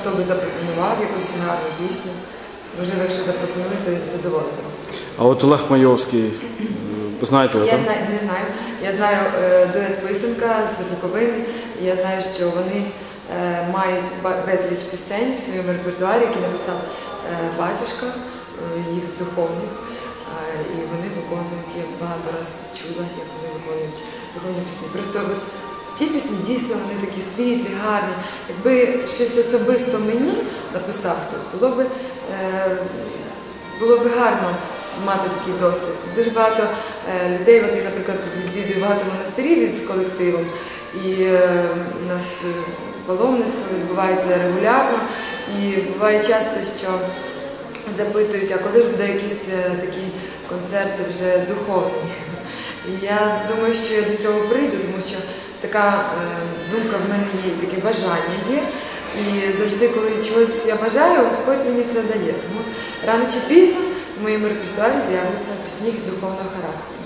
хто би запропонував якусь гарну пісню. Можливо, якщо запропонують, то я задоволена. А от Олег Майовський, е, знаєте, Я так? знаю, не знаю. Я знаю е, дует писанка з Буковини. Я знаю, що вони е, мають безліч пісень в своєму репертуарі, які написав е, батюшка, е, їх духовник. Е, і вони виконують, я багато раз чула, як вони виконують духовні пісні. Просто ті пісні дійсно вони такі світлі, гарні. Якби щось особисто мені написав хтось, було б, е, було б гарно мати такий досвід. Дуже багато е, людей, от я, наприклад, відвідую багато монастирів із колективом, і е, у нас е, паломництво відбувається регулярно, і буває часто, що запитують, а коли ж буде якісь е, такі концерти вже духовні. І я думаю, що я до цього прийду, тому що така е, думка в мене є, таке бажання є. І завжди, коли чогось я бажаю, Господь мені це дає. Тому рано чи пізно в моєму репертуарі з'явиться пісні духовного характеру.